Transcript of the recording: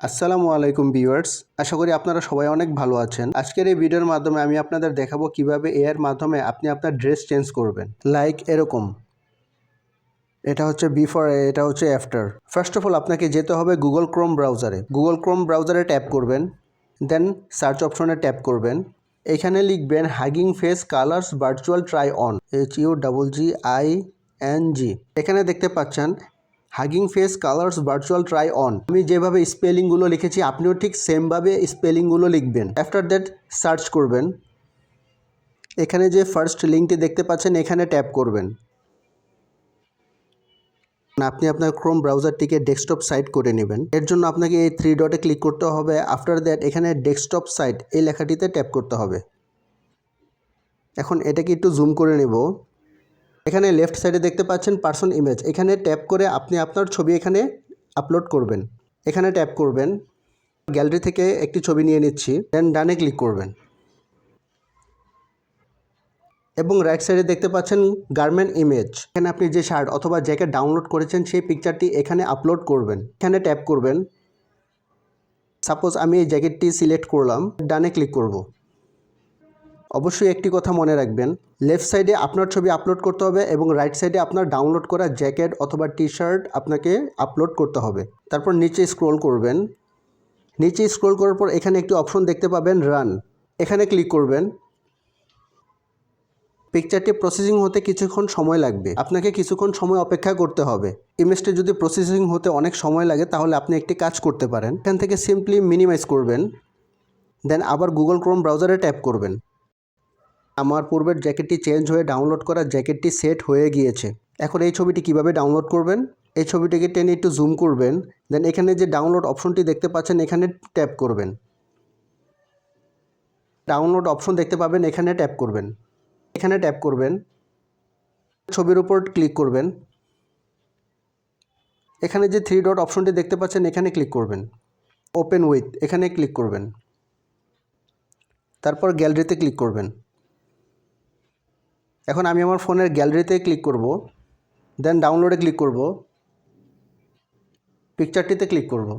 আসসালামু আলাইকুম ভিউয়ার্স, আশা করি আপনারা সবাই অনেক ভালো আছেন। আজকের এই ভিডিওর মাধ্যমে আমি আপনাদের দেখাবো কীভাবে এর মাধ্যমে আপনি আপনার ড্রেস চেঞ্জ করবেন। লাইক এরকম। এটা হচ্ছে বিফোর এটা হচ্ছে আফটার ফার্স্ট অফ অল আপনাকে যেতে হবে গুগল ক্রোম ব্রাউজারে গুগল ক্রোম ব্রাউজারে ট্যাপ করবেন দেন সার্চ অপশনে ট্যাপ করবেন। এখানে লিখবেন hugging face colours virtual try on H U double G I N G এখানে দেখতে পাচ্ছেন hugging face colours virtual try on আমি যেভাবে স্পেলিংগুলো লিখেছি, আপনিও ঠিক সেমভাবে স্পেলিংগুলো লিখবেন। আফটার দ্যাট সার্চ করবেন। এখানে যে ফার্স্ট লিঙ্কটি দেখতে পাচ্ছেন, এখানে ট্যাপ করবেন। আপনি আপনার ক্রোম ব্রাউজারটিকে ডেস্কটপ সাইট করে নেবেন। এর জন্য আপনাকে এই থ্রি ডটে ক্লিক করতে হবে। আফটার দ্যাট এখানে ডেস্কটপ সাইট এই লেখাটিতে ট্যাপ করতে হবে। এখন এটাকে একটু জুম করে নেব। এখানে লেফট সাইডে দেখতে পাচ্ছেন পার্সন ইমেজ এখানে ট্যাপ করে আপনি আপনার ছবি এখানে আপলোড করবেন। এখানে ট্যাপ করবেন। গ্যালারি থেকে একটি ছবি নিয়ে নিচ্ছি। দেন ডানে ক্লিক করবেন। এবং রাইট সাইডে দেখতে পাচ্ছেন গার্মেন্ট ইমেজ এখানে আপনি যে শার্ট অথবা জ্যাকেট ডাউনলোড করেছেন, সেই পিকচারটি এখানে আপলোড করবেন। এখানে ট্যাপ করবেন। সাপোজ আমি এই জ্যাকেটটি সিলেক্ট করলাম। ডানে ক্লিক করব। অবশ্যই একটি কথা মনে রাখবেন লেফট সাইডে আপনার ছবি আপলোড করতে হবে এবং রাইট সাইডে আপনার ডাউনলোড করা জ্যাকেট অথবা টি শার্ট আপনাকে আপলোড করতে হবে। তারপর নিচে স্ক্রোল করবেন। নিচে স্ক্রোল করার পর এখানে একটি অপশন দেখতে পাবেন রান এখানে ক্লিক করবেন। পিকচারটি প্রসেসিং হতে কিছুক্ষণ সময় লাগবে। আপনাকে কিছুক্ষণ সময় অপেক্ষা করতে হবে। ইমেজটি যদি প্রসেসিং হতে অনেক সময় লাগে, তাহলে আপনি একটি কাজ করতে পারেন। এখান থেকে সিম্পলি মিনিমাইজ করবেন। দেন আবার গুগল ক্রোম ব্রাউজারে ট্যাপ করবেন। আমার পূর্বের জ্যাকেটটি চেঞ্জ হয়ে ডাউনলোড করা জ্যাকেটটি সেট হয়ে গিয়েছে। এখন এই ছবিটি কীভাবে ডাউনলোড করবেন? এই ছবিটিকে টেনে একটু জুম করবেন, দেন এখানে যে ডাউনলোড অপশনটি দেখতে পাচ্ছেন, এখানে ট্যাপ করবেন। ডাউনলোড অপশন দেখতে পাবেন, এখানে ট্যাপ করবেন। এখানে ট্যাপ করবেন। ছবির উপর ক্লিক করবেন। এখানে যে থ্রি ডট অপশনটি দেখতে পাচ্ছেন, এখানে ক্লিক করবেন। ওপেন উইথ, এখানে ক্লিক করবেন। তারপর গ্যালারিতে ক্লিক করবেন। এখন আমি আমার ফোনের গ্যালারিতে ক্লিক করব দেন ডাউনলোডে ক্লিক করব পিকচারটিতে ক্লিক করব।